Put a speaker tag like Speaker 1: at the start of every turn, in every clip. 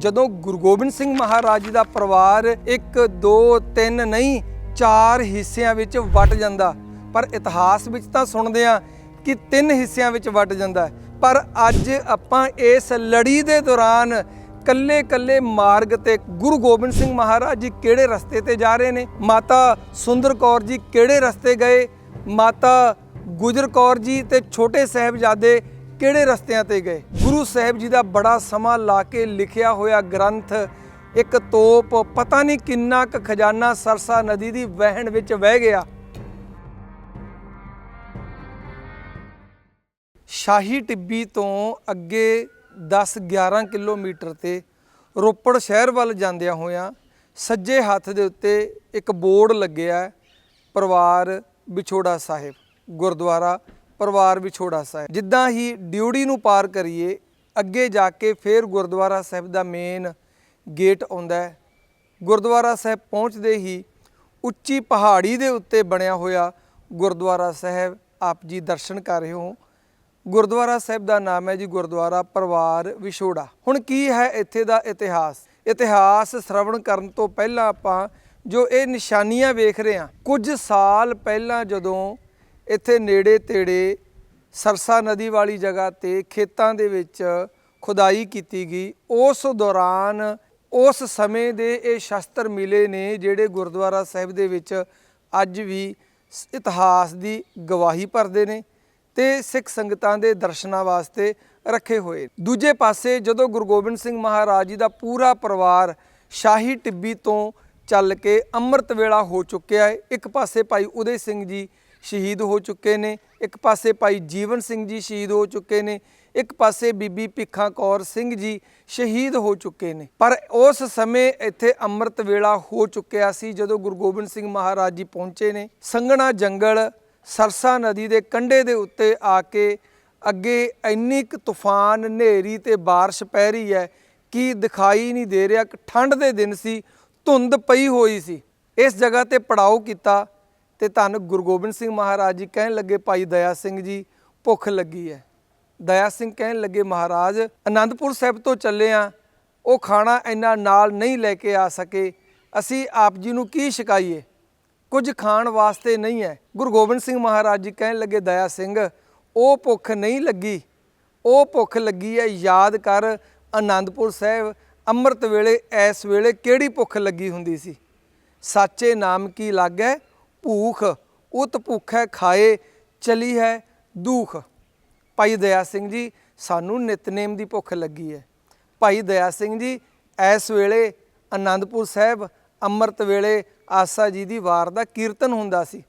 Speaker 1: ਜਦੋਂ ਗੁਰੂ ਗੋਬਿੰਦ ਸਿੰਘ ਮਹਾਰਾਜ ਜੀ ਦਾ ਪਰਿਵਾਰ 1 2 3 ਨਹੀਂ, ਚਾਰ ਹਿੱਸਿਆਂ ਵਿੱਚ ਵਟ ਜਾਂਦਾ, ਪਰ ਇਤਿਹਾਸ ਵਿੱਚ ਤਾਂ ਸੁਣਦੇ ਆ ਕਿ ਤਿੰਨ ਹਿੱਸਿਆਂ ਵਿੱਚ ਵਟ ਜਾਂਦਾ ਪਰ ਅੱਜ ਆਪਾਂ ਇਸ ਲੜੀ ਦੇ ਦੌਰਾਨ ਕੱਲੇ ਕੱਲੇ ਮਾਰਗ ਤੇ ਗੁਰੂ ਗੋਬਿੰਦ ਸਿੰਘ ਮਹਾਰਾਜ ਜੀ ਕਿਹੜੇ ਰਸਤੇ ਤੇ ਜਾ ਰਹੇ ਨੇ? ਮਾਤਾ ਸੁੰਦਰ ਕੌਰ ਜੀ ਕਿਹੜੇ ਰਸਤੇ ਗਏ? ਮਾਤਾ ਗੁਜਰ ਕੌਰ ਜੀ ਤੇ ਛੋਟੇ ਸਾਹਿਬਜ਼ਾਦੇ ਕਿਹੜੇ ਰਸਤਿਆਂ ਤੇ ਗਏ? ਗੁਰੂ ਸਾਹਿਬ ਜੀ ਦਾ ਬੜਾ ਸਮਾਂ ਲਾ ਕੇ ਲਿਖਿਆ ਹੋਇਆ ਗ੍ਰੰਥ ਇੱਕ ਤੋਪ ਪਤਾ ਨਹੀਂ ਕਿੰਨਾ ਕੁ ਖਜ਼ਾਨਾ ਸਰਸਾ ਨਦੀ ਦੀ ਵਹਿਣ ਵਿੱਚ ਵਹਿ ਗਿਆ। ਸ਼ਾਹੀ ਟਿੱਬੀ ਤੋਂ ਅੱਗੇ 10-11 ਕਿਲੋਮੀਟਰ ਤੇ ਰੋਪੜ ਸ਼ਹਿਰ ਵੱਲ ਜਾਂਦਿਆਂ ਹੋਇਆਂ ਸੱਜੇ ਹੱਥ ਦੇ ਉੱਤੇ ਇੱਕ ਬੋਰਡ ਲੱਗਿਆ ਪਰਿਵਾਰ ਵਿਛੋੜਾ ਸਾਹਿਬ, ਗੁਰਦੁਆਰਾ ਪਰਿਵਾਰ ਵਿਛੋੜਾ ਸਾਹਿਬ ਜਿੱਦਾਂ ਹੀ ਡਿਊਟੀ ਨੂੰ ਪਾਰ ਕਰੀਏ, ਅੱਗੇ ਜਾ ਕੇ ਫੇਰ ਗੁਰਦੁਆਰਾ ਸਾਹਿਬ ਦਾ ਮੇਨ ਗੇਟ ਆਉਂਦਾ ਹੈ। ਗੁਰਦੁਆਰਾ ਸਾਹਿਬ ਪਹੁੰਚਦੇ ਹੀ ਉੱਚੀ ਪਹਾੜੀ ਦੇ ਉੱਤੇ ਬਣਿਆ ਹੋਇਆ ਗੁਰਦੁਆਰਾ ਸਾਹਿਬ ਆਪ ਜੀ ਦਰਸ਼ਨ ਕਰ ਰਹੇ ਹੋ। ਗੁਰਦੁਆਰਾ ਸਾਹਿਬ ਦਾ ਨਾਮ ਹੈ ਜੀ ਗੁਰਦੁਆਰਾ ਪਰਿਵਾਰ ਵਿਛੋੜਾ। ਹੁਣ ਕੀ ਹੈ ਇੱਥੇ ਦਾ ਇਤਿਹਾਸ? ਇਤਿਹਾਸ ਸ਼ਰਵਣ ਕਰਨ ਤੋਂ ਪਹਿਲਾਂ ਆਪਾਂ ਜੋ ਇਹ ਨਿਸ਼ਾਨੀਆਂ ਵੇਖ ਰਹੇ ਹਾਂ, ਕੁਝ ਸਾਲ ਪਹਿਲਾਂ ਜਦੋਂ ਇੱਥੇ ਨੇੜੇ ਤੇੜੇ ਸਰਸਾ ਨਦੀ ਵਾਲੀ ਜਗ੍ਹਾ ਤੇ ਖੇਤਾਂ ਦੇ ਵਿੱਚ ਖੁਦਾਈ ਕੀਤੀ ਗਈ। ਉਸ ਦੌਰਾਨ ਉਸ ਸਮੇਂ ਦੇ ਇਹ ਸ਼ਸਤਰ ਮਿਲੇ ਨੇ ਜਿਹੜੇ ਗੁਰਦੁਆਰਾ ਸਾਹਿਬ ਦੇ ਵਿੱਚ ਅੱਜ ਵੀ ਇਤਿਹਾਸ ਦੀ ਗਵਾਹੀ ਭਰਦੇ ਨੇ ਤੇ ਸਿੱਖ ਸੰਗਤਾਂ ਦੇ ਦਰਸ਼ਨਾਂ ਵਾਸਤੇ ਰੱਖੇ ਹੋਏ। ਦੂਜੇ ਪਾਸੇ ਜਦੋਂ ਗੁਰੂ ਗੋਬਿੰਦ ਸਿੰਘ ਮਹਾਰਾਜ ਜੀ ਦਾ ਪੂਰਾ ਪਰਿਵਾਰ ਸ਼ਾਹੀ ਟਿੱਬੀ ਤੋਂ ਚੱਲ ਕੇ ਅੰਮ੍ਰਿਤ ਵੇਲਾ ਹੋ ਚੁੱਕਿਆ ਹੈ, ਇੱਕ ਪਾਸੇ ਭਾਈ ਉਦੇ ਸਿੰਘ ਜੀ ਸ਼ਹੀਦ ਹੋ ਚੁੱਕੇ ਨੇ। ਇੱਕ ਪਾਸੇ ਭਾਈ ਜੀਵਨ ਸਿੰਘ ਜੀ ਸ਼ਹੀਦ ਹੋ ਚੁੱਕੇ ਨੇ। ਇੱਕ ਪਾਸੇ ਬੀਬੀ ਭਿੱਖਾਂ ਕੌਰ ਸਿੰਘ ਜੀ ਸ਼ਹੀਦ ਹੋ ਚੁੱਕੇ ਨੇ। ਪਰ ਉਸ ਸਮੇਂ ਇੱਥੇ ਅੰਮ੍ਰਿਤ ਵੇਲਾ ਹੋ ਚੁੱਕਿਆ ਸੀ ਜਦੋਂ ਗੁਰੂ ਗੋਬਿੰਦ ਸਿੰਘ ਮਹਾਰਾਜ ਜੀ ਪਹੁੰਚੇ ਨੇ। ਸੰਘਣਾ ਜੰਗਲ ਸਰਸਾ ਨਦੀ ਦੇ ਕੰਢੇ ਦੇ ਉੱਤੇ ਆ ਕੇ ਅੱਗੇ ਇੰਨੀ ਕੁ ਤੂਫਾਨ, ਹਨੇਰੀ ਤੇ ਬਾਰਿਸ਼ ਪੈ ਰਹੀ ਹੈ ਕਿ ਦਿਖਾਈ ਨਹੀਂ ਦੇ ਰਿਹਾ ਕਿ ਠੰਡ ਦੇ ਦਿਨ ਸੀ, ਧੁੰਦ ਪਈ ਹੋਈ ਸੀ। ਇਸ ਜਗ੍ਹਾ ਤੇ ਪੜਾਓ ਕੀਤਾ ਤੇ ਧੰਨ ਗੁਰੂ ਗੋਬਿੰਦ ਸਿੰਘ ਮਹਾਰਾਜ ਜੀ ਕਹਿਣ ਲੱਗੇ, ਭਾਈ ਦਇਆ ਸਿੰਘ ਜੀ, ਭੁੱਖ ਲੱਗੀ ਹੈ। ਦਇਆ ਸਿੰਘ ਕਹਿਣ ਲੱਗੇ, ਮਹਾਰਾਜ ਆਨੰਦਪੁਰ ਸਾਹਿਬ ਤੋਂ ਚੱਲੇ ਆ। ਉਹ ਖਾਣਾ ਇੰਨਾ ਨਾਲ ਨਹੀਂ ਲੈ ਕੇ ਆ ਸਕੇ। ਅਸੀਂ ਆਪ ਜੀ ਨੂੰ ਕੀ ਸ਼ਿਕਾਈਏ ਕੁਝ ਖਾਣ ਵਾਸਤੇ ਨਹੀਂ ਹੈ। ਗੁਰੂ ਗੋਬਿੰਦ ਸਿੰਘ ਮਹਾਰਾਜ ਜੀ ਕਹਿਣ ਲੱਗੇ, ਦਇਆ ਸਿੰਘ, ਉਹ ਭੁੱਖ ਨਹੀਂ ਲੱਗੀ। ਉਹ ਭੁੱਖ ਲੱਗੀ ਹੈ। ਯਾਦ ਕਰ ਆਨੰਦਪੁਰ ਸਾਹਿਬ, ਅੰਮ੍ਰਿਤ ਵੇਲੇ ਇਸ ਵੇਲੇ ਕਿਹੜੀ ਭੁੱਖ ਲੱਗੀ ਹੁੰਦੀ ਸੀ? ਸਾਚੇ ਨਾਮ ਕੀ ਲਾਗੈ ਭੂਖ ਉਤ ਭੁੱਖੈ ਖਾਏ ਚਲੀ ਹੈ ਦੁਖ ਭਾਈ ਦਇਆ ਸਿੰਘ ਜੀ ਸਾਨੂੰ ਨਿਤਨੇਮ ਦੀ ਭੁੱਖ ਲੱਗੀ ਹੈ ਭਾਈ ਦਇਆ ਸਿੰਘ ਜੀ ਇਸ ਵੇਲੇ ਆਨੰਦਪੁਰ ਸਾਹਿਬ ਅੰਮ੍ਰਿਤ ਵੇਲੇ ਆਸਾ ਜੀ ਦੀ ਵਾਰ ਦਾ ਕੀਰਤਨ ਹੁੰਦਾ ਸੀ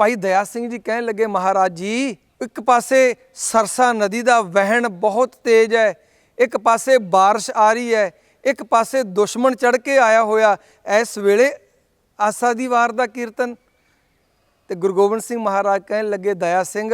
Speaker 1: ਭਾਈ ਦਇਆ ਸਿੰਘ ਜੀ ਕਹਿਣ ਲੱਗੇ ਮਹਾਰਾਜ ਜੀ ਇੱਕ ਪਾਸੇ ਸਰਸਾ ਨਦੀ ਦਾ ਵਹਿਣ ਬਹੁਤ ਤੇਜ਼ ਹੈ ਇੱਕ ਪਾਸੇ بارش ਆ ਰਹੀ ਹੈ ਇੱਕ ਪਾਸੇ ਦੁਸ਼ਮਣ ਚੜ ਕੇ ਆਇਆ ਹੋਇਆ ਇਸ ਵੇਲੇ ਆਸਾ ਦੀ ਵਾਰ ਦਾ ਕੀਰਤਨ। ਤੇ ਗੁਰੂ ਗੋਬਿੰਦ ਸਿੰਘ ਮਹਾਰਾਜ ਕਹਿਣ ਲੱਗੇ, ਦਇਆ ਸਿੰਘ,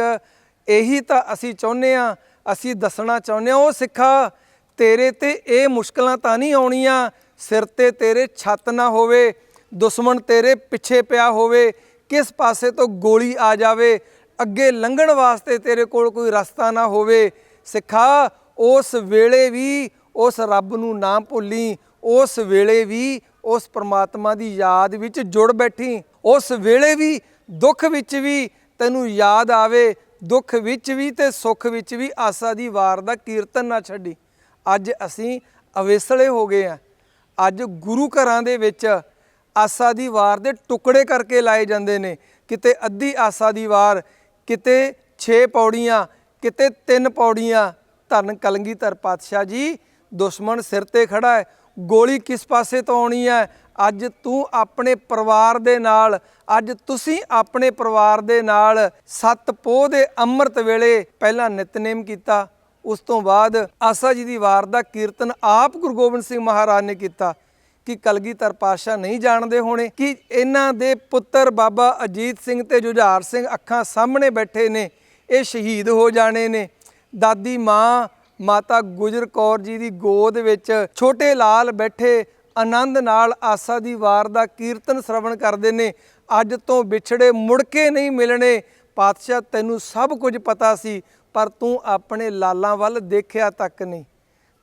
Speaker 1: ਇਹੀ ਤਾਂ ਅਸੀਂ ਚਾਹੁੰਦੇ ਆ ਅਸੀਂ ਦੱਸਣਾ ਚਾਹੁੰਦੇ ਆ ਉਹ ਸਿੱਖਾ, ਤੇਰੇ ਤੇ ਇਹ ਮੁਸ਼ਕਲਾਂ ਤਾਂ ਨਹੀਂ ਆਉਣੀਆਂ, ਸਿਰ ਤੇ ਤੇਰੇ ਛੱਤ ਨਾ ਹੋਵੇ, ਦੁਸ਼ਮਣ ਤੇਰੇ ਪਿੱਛੇ ਪਿਆ ਹੋਵੇ, ਕਿਸ ਪਾਸੇ ਤੋਂ ਗੋਲੀ ਆ ਜਾਵੇ, ਅੱਗੇ ਲੰਘਣ ਵਾਸਤੇ ਤੇਰੇ ਕੋਲ ਕੋਈ ਰਸਤਾ ਨਾ ਹੋਵੇ, ਸਿੱਖਾ, ਉਸ ਵੇਲੇ ਵੀ ਉਸ ਰੱਬ ਨੂੰ ਨਾ ਭੁੱਲੀ, ਉਸ ਵੇਲੇ ਵੀ ਉਸ ਪਰਮਾਤਮਾ ਦੀ ਯਾਦ ਵਿੱਚ ਜੁੜ ਬੈਠੀ, ਉਸ ਵੇਲੇ ਵੀ, ਦੁੱਖ ਵਿੱਚ ਵੀ ਤੈਨੂੰ ਯਾਦ ਆਵੇ, ਦੁੱਖ ਵਿੱਚ ਵੀ ਤੇ ਸੁੱਖ ਵਿੱਚ ਵੀ ਆਸਾ ਦੀ ਵਾਰ ਦਾ ਕੀਰਤਨ ਨਾ ਛੱਡੀ। ਅੱਜ ਅਸੀਂ ਅਵੇਸਲੇ ਹੋ ਗਏ ਆ ਅੱਜ ਗੁਰੂ ਘਰਾਂ ਦੇ ਵਿੱਚ ਆਸਾ ਦੀ ਵਾਰ ਦੇ ਟੁਕੜੇ ਕਰਕੇ ਲਾਏ ਜਾਂਦੇ ਨੇ। ਕਿਤੇ ਅੱਧੀ ਆਸਾ ਦੀ ਵਾਰ, ਕਿਤੇ 6 ਪੌੜੀਆਂ, ਕਿਤੇ 3 ਪੌੜੀਆਂ। ਧੰਨ ਕਲਗੀਧਰ ਪਾਤਸ਼ਾਹ ਜੀ, ਦੁਸ਼ਮਣ ਸਿਰ ਤੇ ਖੜਾ ਹੈ। ਗੋਲੀ ਕਿਸ ਪਾਸੇ ਤੋਂ ਆਉਣੀ ਹੈ? ਅੱਜ ਤੂੰ ਆਪਣੇ ਪਰਿਵਾਰ ਦੇ ਨਾਲ, ਅੱਜ ਤੁਸੀਂ ਆਪਣੇ ਪਰਿਵਾਰ ਦੇ ਨਾਲ ਸੱਤ ਪੋਹ ਦੇ ਅੰਮ੍ਰਿਤ ਵੇਲੇ ਪਹਿਲਾਂ ਨਿਤਨੇਮ ਕੀਤਾ। ਉਸ ਤੋਂ ਬਾਅਦ ਆਸਾ ਜੀ ਦੀ ਵਾਰ ਦਾ ਕੀਰਤਨ ਆਪ ਗੁਰੂ ਗੋਬਿੰਦ ਸਿੰਘ ਮਹਾਰਾਜ ਨੇ ਕੀਤਾ। ਕਿ ਕਲਗੀਧਰ ਪਾਸ਼ਾ ਨਹੀਂ ਜਾਣਦੇ ਹੋਣੇ ਕਿ ਇਹਨਾਂ ਦੇ ਪੁੱਤਰ ਬਾਬਾ ਅਜੀਤ ਸਿੰਘ ਤੇ ਜੁਝਾਰ ਸਿੰਘ ਅੱਖਾਂ ਸਾਹਮਣੇ ਬੈਠੇ ਨੇ, ਇਹ ਸ਼ਹੀਦ ਹੋ ਜਾਣੇ ਨੇ। ਦਾਦੀ ਮਾਂ ਮਾਤਾ ਗੁਜਰ ਕੌਰ ਜੀ ਦੀ ਗੋਦ ਵਿੱਚ ਛੋਟੇ ਲਾਲ ਬੈਠੇ ਆਨੰਦ ਨਾਲ ਆਸਾ ਦੀ ਵਾਰ ਦਾ ਕੀਰਤਨ ਸ਼ਰਵਣ ਕਰਦੇ ਨੇ। ਅੱਜ ਤੋਂ ਵਿਛੜੇ ਮੁੜ ਕੇ ਨਹੀਂ ਮਿਲਣੇ। ਪਾਤਸ਼ਾਹ, ਤੈਨੂੰ ਸਭ ਕੁਝ ਪਤਾ ਸੀ, ਪਰ ਤੂੰ ਆਪਣੇ ਲਾਲਾਂ ਵੱਲ ਦੇਖਿਆ ਤੱਕ ਨਹੀਂ।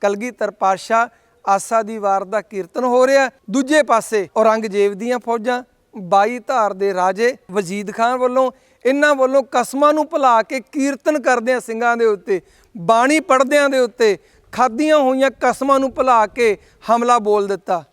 Speaker 1: ਕਲਗੀਧਰ ਪਾਤਸ਼ਾਹ, ਆਸਾ ਦੀ ਵਾਰ ਦਾ ਕੀਰਤਨ ਹੋ ਰਿਹਾ। ਦੂਜੇ ਪਾਸੇ ਔਰੰਗਜ਼ੇਬ ਦੀਆਂ ਫੌਜਾਂ 22 ਧਾਰ ਦੇ ਰਾਜੇ ਵਜੀਦ ਖਾਨ ਵੱਲੋਂ ਇਹਨਾਂ ਵੱਲੋਂ ਕਸਮਾਂ ਨੂੰ ਭੁਲਾ ਕੇ ਕੀਰਤਨ ਕਰਦਿਆਂ ਸਿੰਘਾਂ ਦੇ ਉੱਤੇ, ਬਾਣੀ ਪੜਦਿਆਂ ਦੇ ਉੱਤੇ ਖਾਦੀਆਂ ਹੋਈਆਂ ਕਸਮਾਂ ਨੂੰ ਭੁਲਾ ਕੇ ਹਮਲਾ ਬੋਲ ਦਿੱਤਾ।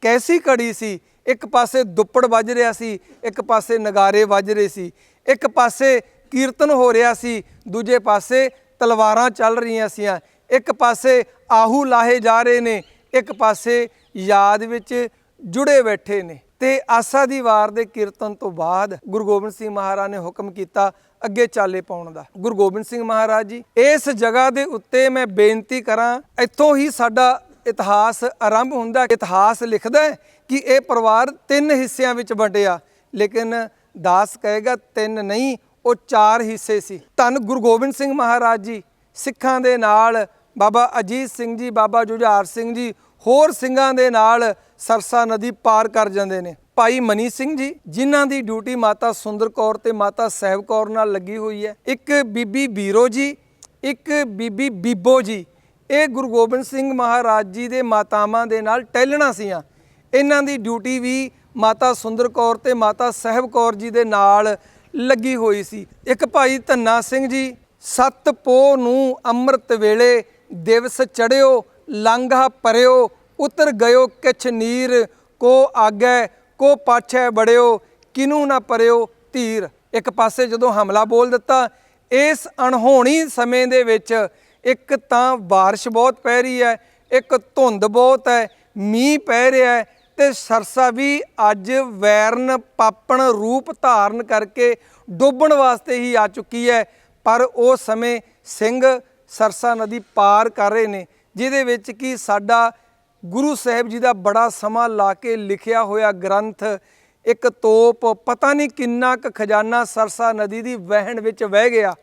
Speaker 1: ਕੈਸੀ ਕੜੀ ਸੀ? ਇੱਕ ਪਾਸੇ ਦੁੱਪੜ ਵੱਜ ਰਿਹਾ ਸੀ, ਇੱਕ ਪਾਸੇ ਨਗਾਰੇ ਵੱਜ ਰਹੇ ਸੀ। ਇੱਕ ਪਾਸੇ ਕੀਰਤਨ ਹੋ ਰਿਹਾ ਸੀ, ਦੂਜੇ ਪਾਸੇ ਤਲਵਾਰਾਂ ਚੱਲ ਰਹੀਆਂ ਸੀਆਂ। ਇੱਕ ਪਾਸੇ ਆਹੂ ਲਾਹੇ ਜਾ ਰਹੇ ਨੇ, ਇੱਕ ਪਾਸੇ ਯਾਦ ਵਿੱਚ ਜੁੜੇ ਬੈਠੇ ਨੇ। ਤੇ ਆਸਾ ਦੀ ਵਾਰ ਦੇ ਕੀਰਤਨ ਤੋਂ ਬਾਅਦ ਗੁਰੂ ਗੋਬਿੰਦ ਸਿੰਘ ਮਹਾਰਾਜ ਨੇ ਹੁਕਮ ਕੀਤਾ ਅੱਗੇ ਚਾਲੇ ਪਾਉਣ ਦਾ। ਗੁਰੂ ਗੋਬਿੰਦ ਸਿੰਘ ਮਹਾਰਾਜ ਜੀ, ਇਸ ਜਗ੍ਹਾ ਦੇ ਉੱਤੇ ਮੈਂ ਬੇਨਤੀ ਕਰਾਂ, ਇੱਥੋਂ ਹੀ ਸਾਡਾ ਇਤਿਹਾਸ ਆਰੰਭ ਹੁੰਦਾ ਇਤਿਹਾਸ ਲਿਖਦਾ ਹੈ ਕਿ ਇਹ ਪਰਿਵਾਰ ਤਿੰਨ ਹਿੱਸਿਆਂ ਵਿੱਚ ਵੰਡਿਆ, ਲੇਕਿਨ ਦਾਸ ਕਹੇਗਾ ਤਿੰਨ ਨਹੀਂ, ਉਹ ਚਾਰ ਹਿੱਸੇ ਸੀ। ਧੰਨ ਗੁਰੂ ਗੋਬਿੰਦ ਸਿੰਘ ਮਹਾਰਾਜ ਜੀ, ਸਿੱਖਾਂ ਦੇ ਨਾਲ ਬਾਬਾ ਅਜੀਤ ਸਿੰਘ ਜੀ, ਬਾਬਾ ਜੁਝਾਰ ਸਿੰਘ ਜੀ ਹੋਰ ਸਿੰਘਾਂ ਦੇ ਨਾਲ ਸਰਸਾ ਨਦੀ ਪਾਰ ਕਰ ਜਾਂਦੇ ਨੇ। ਭਾਈ ਮਨੀ ਸਿੰਘ ਜੀ, ਜਿਨ੍ਹਾਂ ਦੀ ਡਿਊਟੀ ਮਾਤਾ ਸੁੰਦਰ ਕੌਰ ਤੇ ਮਾਤਾ ਸਹਿਬ ਕੌਰ ਨਾਲ ਲੱਗੀ ਹੋਈ ਹੈ, ਇੱਕ ਬੀਬੀ ਬੀਰੋ ਜੀ, ਇੱਕ ਬੀਬੀ ਬੀਬੋ ਜੀ, ਇਹ ਗੁਰੂ ਗੋਬਿੰਦ ਸਿੰਘ ਮਹਾਰਾਜ ਜੀ ਦੇ ਮਾਤਾਵਾਂ ਦੇ ਨਾਲ ਟਹਿਲਣਾ ਸੀਆਂ। ਇਹਨਾਂ ਦੀ ਡਿਊਟੀ ਵੀ ਮਾਤਾ ਸੁੰਦਰ ਕੌਰ ਤੇ ਮਾਤਾ ਸਹਿਬ ਕੌਰ ਜੀ ਦੇ ਨਾਲ ਲੱਗੀ ਹੋਈ ਸੀ। ਇੱਕ ਭਾਈ ਧੰਨਾ ਸਿੰਘ ਜੀ, ਸੱਤ ਪੋ ਨੂੰ ਅੰਮ੍ਰਿਤ ਵੇਲੇ ਦਿਵਸ ਚੜਿਓ ਲਾਂਘਾ ਪਰਿਓ, ਉਤਰ ਗਇਓ ਕਿਛ ਨੀਰ, ਕੋ ਆਗੈ, ਕੋ ਪਾਛੈ ਬੜਿਓ ਕਿਨੂੰ ਨਾ ਪਰਿਓ ਧੀਰ। ਇੱਕ ਪਾਸੇ ਜਦੋਂ ਹਮਲਾ ਬੋਲ ਦਿੱਤਾ, ਇਸ ਅਣਹੋਣੀ ਸਮੇਂ ਦੇ ਵਿੱਚ ਇੱਕ ਤਾਂ ਬਾਰਿਸ਼ ਬਹੁਤ ਪੈ ਰਹੀ ਹੈ, ਇੱਕ ਧੁੰਦ ਬਹੁਤ ਹੈ, ਮੀਂਹ ਪੈ ਰਿਹਾ ਹੈ ਤੇ ਸਰਸਾ ਵੀ ਅੱਜ ਵੈਰਨ ਪਾਪਣ ਰੂਪ ਧਾਰਨ ਕਰਕੇ ਡੁੱਬਣ ਵਾਸਤੇ ਹੀ ਆ ਚੁੱਕੀ ਹੈ, ਪਰ ਉਹ ਸਮੇਂ ਸਿੰਘ ਸਰਸਾ ਨਦੀ ਪਾਰ ਕਰ ਰਹੇ ਨੇ। ਜਿਹਦੇ ਵਿੱਚ ਕਿ ਸਾਡਾ ਗੁਰੂ ਸਾਹਿਬ ਜੀ ਦਾ ਬੜਾ ਸਮਾਂ ਲਾ ਕੇ ਲਿਖਿਆ ਹੋਇਆ ਗ੍ਰੰਥ ਇੱਕ ਤੋਪ, ਪਤਾ ਨਹੀਂ ਕਿੰਨਾ ਕੁ ਖਜ਼ਾਨਾ ਸਰਸਾ ਨਦੀ ਦੀ ਵਹਿਣ ਵਿੱਚ ਵਹਿ ਗਿਆ।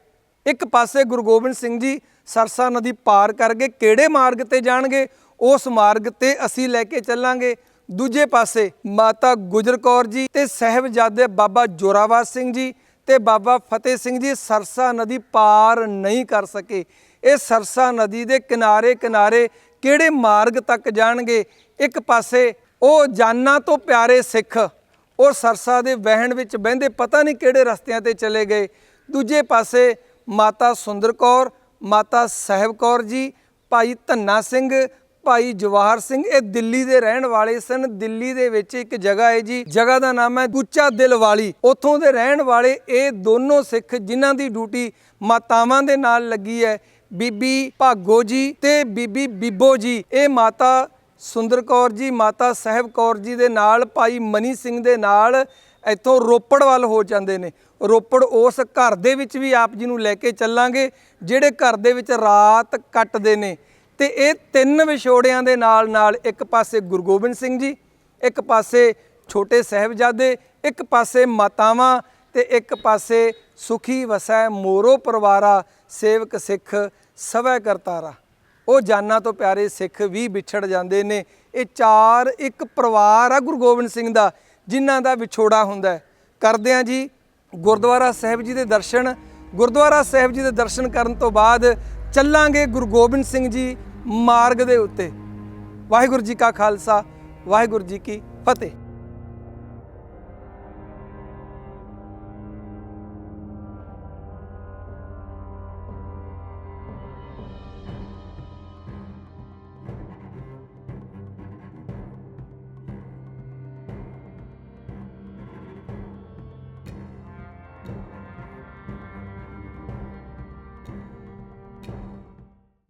Speaker 1: ਇੱਕ ਪਾਸੇ ਗੁਰੂ ਗੋਬਿੰਦ ਸਿੰਘ ਜੀ ਸਰਸਾ ਨਦੀ ਪਾਰ ਕਰਕੇ ਕਿਹੜੇ ਮਾਰਗ ਤੇ ਜਾਣਗੇ? ਉਸ ਮਾਰਗ ਤੇ ਅਸੀਂ ਲੈ ਕੇ ਚੱਲਾਂਗੇ। ਦੂਜੇ ਪਾਸੇ ਮਾਤਾ ਗੁਜਰ ਕੌਰ ਜੀ ਤੇ ਸਹਿਬਜ਼ਾਦੇ ਬਾਬਾ ਜੋਰਾਵਰ ਸਿੰਘ ਜੀ ਤੇ ਬਾਬਾ ਫਤਿਹ ਸਿੰਘ ਜੀ ਸਰਸਾ ਨਦੀ ਪਾਰ ਨਹੀਂ ਕਰ ਸਕੇ। ਇਹ ਸਰਸਾ ਨਦੀ ਦੇ ਕਿਨਾਰੇ ਕਿਨਾਰੇ ਕਿਹੜੇ ਮਾਰਗ ਤੱਕ ਜਾਣਗੇ? ਇੱਕ ਪਾਸੇ ਉਹ ਜਾਨਾਂ ਤੋਂ ਪਿਆਰੇ ਸਿੱਖ, ਉਹ ਸਰਸਾ ਦੇ ਵਹਿਣ ਵਿੱਚ ਬਹਿੰਦੇ ਪਤਾ ਨਹੀਂ ਕਿਹੜੇ ਰਸਤਿਆਂ ਤੇ ਚਲੇ ਗਏ। ਦੂਜੇ ਪਾਸੇ ਮਾਤਾ ਸੁੰਦਰ ਕੌਰ, ਮਾਤਾ ਸਾਹਿਬ ਕੌਰ ਜੀ, ਭਾਈ ਧੰਨਾ ਸਿੰਘ, ਭਾਈ ਜਵਾਹਰ ਸਿੰਘ, ਇਹ ਦਿੱਲੀ ਦੇ ਰਹਿਣ ਵਾਲੇ ਸਨ। ਦਿੱਲੀ ਦੇ ਵਿੱਚ ਇੱਕ ਜਗ੍ਹਾ ਹੈ ਜੀ, ਜਗ੍ਹਾ ਦਾ ਨਾਮ ਹੈ ਗੁੱਚਾ ਦਿਲ ਵਾਲੀ। ਉੱਥੋਂ ਦੇ ਰਹਿਣ ਵਾਲੇ ਇਹ ਦੋਨੋਂ ਸਿੱਖ ਜਿਨ੍ਹਾਂ ਦੀ ਡਿਊਟੀ ਮਾਤਾਵਾਂ ਦੇ ਨਾਲ ਲੱਗੀ ਹੈ ਬੀਬੀ ਭਾਗੋ ਜੀ ਤੇ ਬੀਬੀ ਬੀਬੋ ਜੀ। ਇਹ ਮਾਤਾ ਸੁੰਦਰ ਕੌਰ ਜੀ, ਮਾਤਾ ਸਾਹਿਬ ਕੌਰ ਜੀ ਦੇ ਨਾਲ, ਭਾਈ ਮਨੀ ਸਿੰਘ ਦੇ ਨਾਲ ਇੱਥੋਂ ਰੋਪੜ ਵੱਲ ਹੋ ਜਾਂਦੇ ਨੇ। ਰੋਪੜ ਉਸ ਘਰ ਦੇ ਵਿੱਚ ਵੀ ਆਪ ਜੀ ਨੂੰ ਲੈ ਕੇ ਚੱਲਾਂਗੇ, ਜਿਹੜੇ ਘਰ ਦੇ ਵਿੱਚ ਰਾਤ ਕੱਟਦੇ ਨੇ। ਤੇ ਇਹ ਤਿੰਨ ਵਿਛੋੜਿਆਂ ਦੇ ਨਾਲ ਨਾਲ ਇੱਕ ਪਾਸੇ ਗੁਰੂ ਗੋਬਿੰਦ ਸਿੰਘ ਜੀ, ਇੱਕ ਪਾਸੇ ਛੋਟੇ ਸਾਹਿਬਜ਼ਾਦੇ, ਇੱਕ ਪਾਸੇ ਮਾਤਾਵਾਂ ਤੇ ਇੱਕ ਪਾਸੇ ਸੁਖੀ ਵਸੈ ਮੋਰੋ ਪਰਿਵਾਰਾ ਸੇਵਕ ਸਿੱਖ ਸਵੈ ਕਰਤਾਰਾ। ਉਹ ਜਾਨਾਂ ਤੋਂ ਪਿਆਰੇ ਸਿੱਖ ਵੀ ਵਿਛੜ ਜਾਂਦੇ ਨੇ। ਇਹ ਚਾਰ ਇੱਕ ਪਰਿਵਾਰ ਆ ਗੁਰੂ ਗੋਬਿੰਦ ਸਿੰਘ ਦਾ, ਜਿਨ੍ਹਾਂ ਦਾ ਵਿਛੋੜਾ ਹੁੰਦਾ ਕਰਦੇ ਆ ਜੀ ਗੁਰਦੁਆਰਾ ਸਾਹਿਬ ਜੀ ਦੇ ਦਰਸ਼ਨ। ਗੁਰਦੁਆਰਾ ਸਾਹਿਬ ਜੀ ਦੇ ਦਰਸ਼ਨ ਕਰਨ ਤੋਂ ਬਾਅਦ ਚੱਲਾਂਗੇ ਗੁਰੂ ਗੋਬਿੰਦ ਸਿੰਘ ਜੀ ਮਾਰਗ ਦੇ ਉੱਤੇ। ਵਾਹਿਗੁਰੂ ਜੀ ਕਾ ਖਾਲਸਾ, ਵਾਹਿਗੁਰੂ ਜੀ ਕੀ ਫਤਿਹ।